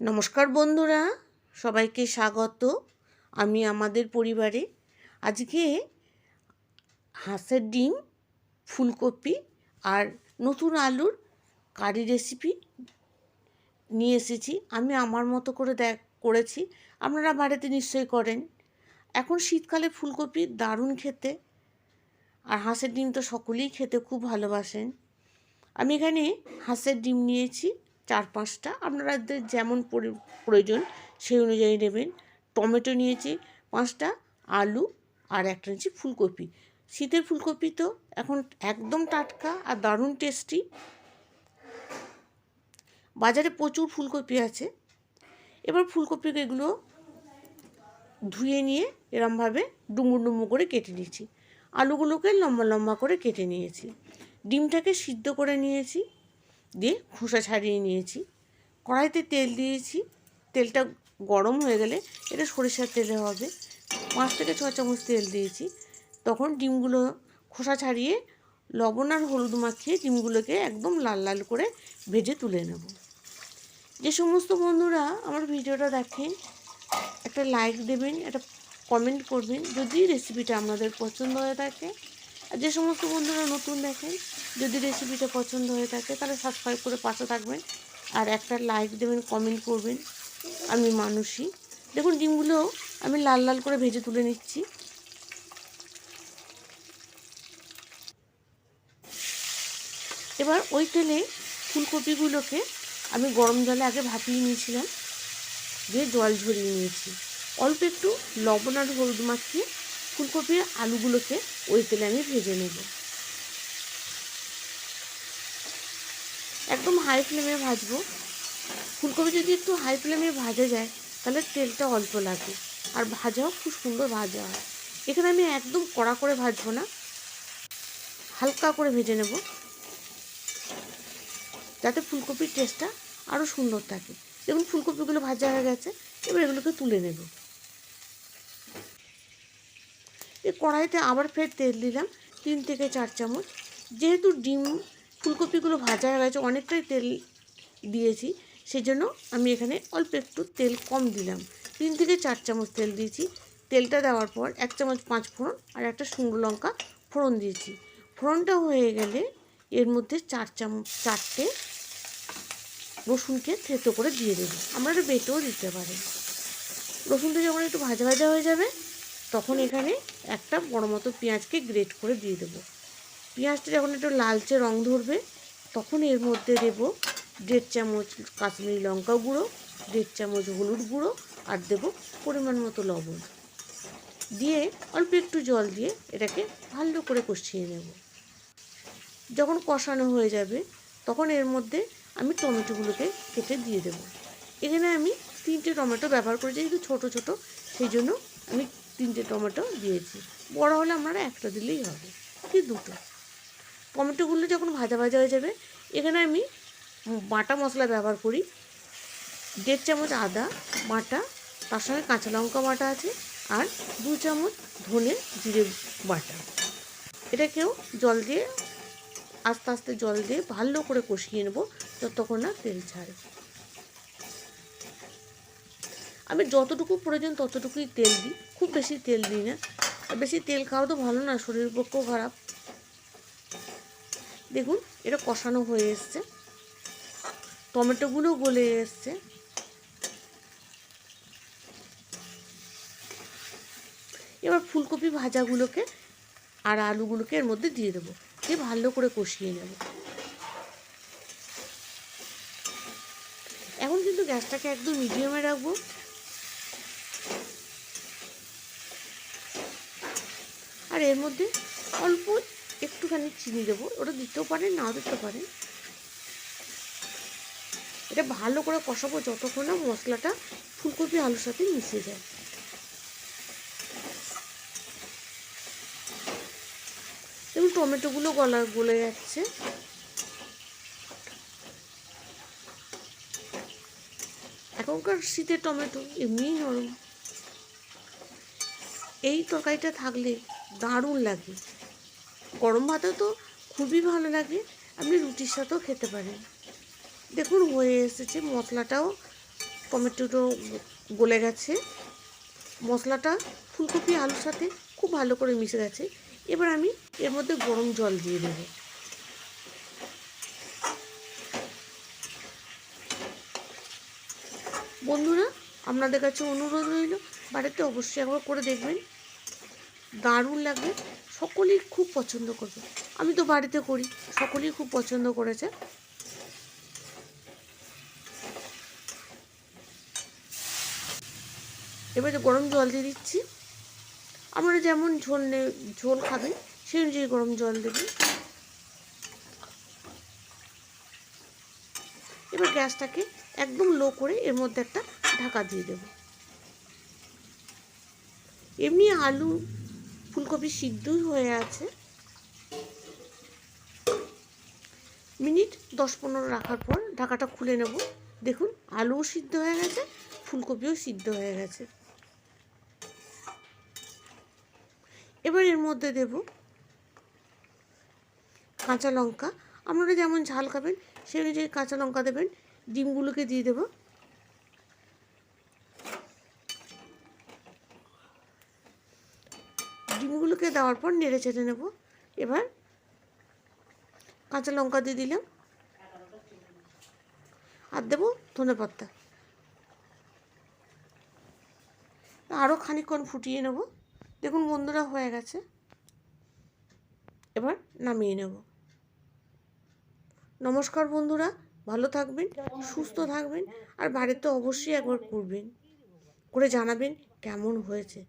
নমস্কার বন্ধুরা, সবাইকে স্বাগত আমি আমাদের পরিবারে। আজকে হাঁসের ডিম, ফুলকপি আর নতুন আলুর কারি রেসিপি নিয়ে এসেছি। আমি আমার মতো করে দেখ, করেছি, আপনারা বাড়িতে নিশ্চয়ই করেন। এখন শীতকালে ফুলকপি দারুণ খেতে আর হাঁসের ডিম তো সকলেই খেতে খুব ভালোবাসেন। আমি এখানে হাঁসের ডিম নিয়েছি। চার পাঁচটা আপনাদের যেমন প্রয়োজন সেই অনুযায়ী নেবেন। টমেটো নিয়েছি পাঁচটা, আলু আর একটা নিয়েছি ফুলকপি। শীতের ফুলকপি তো এখন একদম টাটকা আর দারুণ টেস্টি। বাজারে প্রচুর ফুলকপি আছে। এবার ফুলকপিকে ফুলকপিগুলো ধুয়ে নিয়ে এরমভাবে ডুমুর ডুমু করে কেটে নিয়েছি। আলুগুলোকে লম্বা লম্বা করে কেটে নিয়েছি। ডিমটাকে সিদ্ধ করে নিয়েছি। দিয়ে খোসা ছাড়িয়ে নিয়েছি। কড়াইতে তেল দিয়েছি। তেলটা গরম হয়ে গেলে এটা সরিষার তেলে হবে। পাঁচ থেকে ছ চামচ তেল দিয়েছি। তখন ডিমগুলো খোসা ছাড়িয়ে লবণ আর হলুদ মাখিয়ে ডিমগুলোকে একদম লাল লাল করে ভেজে তুলে নেব। যে সমস্ত বন্ধুরা আমার ভিডিওটা দেখেন, একটা লাইক দেবেন, একটা কমেন্ট করবেন। যদি রেসিপিটা আপনাদের পছন্দ হয়ে থাকে আর যে সমস্ত বন্ধুরা নতুন দেখেন, যদি রেসিপিটা পছন্দ হয়ে থাকে, তাহলে সাবস্ক্রাইব করে পাশে থাকবেন। আর একটা লাইক দেবেন কমেন্ট করবেন। আমি মানুষই। দেখুন, ডিমগুলো আমি লাল লাল করে ভেজে তুলে নিচ্ছি। এবার ওই তেলে ফুলকপিগুলোকে আমি গরম জলে আগে ভাপিয়ে নিয়েছিলাম, দিয়ে জল ঝরিয়ে নিয়েছি। অল্প একটু লবণ আর হলুদ মাখিয়ে ফুলকপি আর আলুগুলোকে ওই তেলে আমি ভেজে নেব। একদম হাই ফ্লেমে ভাজবো। ফুলকপি যদি একটু হাই ফ্লেমে ভাজা যায়, তাহলে তেলটা অল্প লাগে। আর ভাজাও খুব সুন্দর ভাজা হয়। এখানে আমি একদম কড়া করে ভাজবো না। হালকা করে ভেজে নেব। যাতে ফুলকপির টেস্টটা আরও সুন্দর থাকে। দেখুন, ফুলকপিগুলো ভাজা হয়ে গেছে। এবার এগুলোকে তুলে নেব এই কড়াইতে আবার ফের তেল দিলাম, তিন থেকে চার চামচ। যেহেতু ডিম ফুলকপিগুলো ভাজা হয়ে গেছে, অনেকটাই তেল দিয়েছি সেই জন্য আমি এখানে অল্প একটু তেল কম দিলাম। তিন থেকে চার চামচ তেল দিয়েছি। তেলটা দেওয়ার পর এক চামচ পাঁচ ফোড়ন আর একটা শুকনো লঙ্কা ফোড়ন দিয়েছি। ফোড়নটা হয়ে গেলে এর মধ্যে চার চামচ চারটে রসুনকে থেতো করে দিয়ে দেবো। আপনারা বেটেও দিতে পারি। রসুনটা যখন একটু ভাজা ভাজা হয়ে যাবে তখন এখানে একটা বড় মতো পেঁয়াজকে গ্রেট করে দিয়ে দেবো। পেঁয়াজটা যখন একটু লালচে রং ধরবে, তখন এর মধ্যে দেব দেড় চামচ কাশ্মীরি লঙ্কা গুঁড়ো, দেড় চামচ হলুদ গুঁড়ো আর দেব পরিমাণ মতো লবণ। দিয়ে অল্প একটু জল দিয়ে এটাকে ভালো করে কষিয়ে নেব। যখন কষানো হয়ে যাবে, তখন এর মধ্যে আমি টমেটোগুলোকে কেটে দিয়ে দেবো। এখানে আমি তিনটে টমেটো ব্যবহার করেছি, যেহেতু ছোটো ছোটো, সেই জন্য আমি তিনটে টমেটো দিয়েছি। বড় হলে আপনারা একটা দিলেই হবে। কি দুটো? টমেটোগুলো যখন ভাজা ভাজা হয়ে যাবে, এখানে আমি বাটা মশলা ব্যবহার করি। দেড় চামচ আদা বাটা, তার সঙ্গে কাঁচা লঙ্কা বাটা আছে, আর দু চামচ ধনে জিরে বাটা। এটাকেও জল দিয়ে, আস্তে আস্তে জল দিয়ে ভালো করে কষিয়ে নেব, যতক্ষণ না তেল ছাড়ে। আমি যতটুকু প্রয়োজন ততটুকুই তেল দিই। খুব বেশি তেল দিই না। আর বেশি তেল খাওয়া তো ভালো না, শরীরের পক্ষেও খারাপ। দেখুন, এটা কষানো হয়ে এসছে। টমেটোগুলো গলে এসছে। এবার ফুলকপি ভাজাগুলোকে আর আলুগুলোকে এর মধ্যে দিয়ে দেবো। দিয়ে ভালো করে কষিয়ে নেব। এখন কিন্তু গ্যাসটাকে একদম মিডিয়ামে রাখব। আর এর মধ্যে অল্প একটুখানি চিনি দেবো। ওটা দিতেও পারেন, নাও দিতে পারেন। এটা ভালো করে কষাবো যতক্ষণ না মশলাটা ফুলকপি, আলুর সাথে মিশে যায়। দেখুন, টমেটোগুলো গলা গলে যাচ্ছে। এখনকার শীতের টমেটো এমনিই নরম। এই তরকারিটা থাকলে দারুণ লাগে। গরম ভাতেও তো খুবই ভালো লাগে। আপনি রুটির সাথেও খেতে পারেন। দেখুন, হয়ে এসেছে। মশলাটাও টমেটোটো গলে গেছে। মশলাটা ফুলকপি, আলুর সাথে খুব ভালো করে মিশে গেছে। এবার আমি এর মধ্যে গরম জল দিয়ে দেবো। বন্ধুরা, আপনাদের কাছে অনুরোধ রইল। বাড়িতে অবশ্যই একবার করে দেখবেন। দারুণ লাগবে সকলেই খুব পছন্দ করবে। আমি তো বাড়িতে করি, সকলেই খুব পছন্দ করেছে। এবারে গরম জল দিয়ে দিচ্ছি। আমরা যেমন ঝোল ঝোল খাবেন, সেই অনুযায়ী গরম জল দেবেন। এবার গ্যাসটাকে একদম লো করে এর মধ্যে একটা ঢাকা দিয়ে দেব। এমনি আলু ফুলকপি সিদ্ধই হয়ে আছে। মিনিট দশ পনেরো রাখার পর ঢাকাটা খুলে নেব। দেখুন, আলুও সিদ্ধ হয়ে গেছে, ফুলকপিও সিদ্ধ হয়ে গেছে। এবার এর মধ্যে দেব কাঁচা লঙ্কা। আপনারা যেমন ঝাল খাবেন, সেই অনুযায়ী কাঁচা লঙ্কা দেবেন। ডিমগুলোকে দিয়ে দেব। ডিমগুলোকে দেওয়ার পর নেড়ে চেড়ে নেব। এবার কাঁচা লঙ্কা দিয়ে দিলাম। আর দেবো ধনে পাতা। আরও খানিকক্ষণ ফুটিয়ে নেব। দেখুন বন্ধুরা, হয়ে গেছে। এবার নামিয়ে নেব। নমস্কার বন্ধুরা, ভালো থাকবেন, সুস্থ থাকবেন, আর বাড়িতে অবশ্যই একবার করবেন করে জানাবেন কেমন হয়েছে।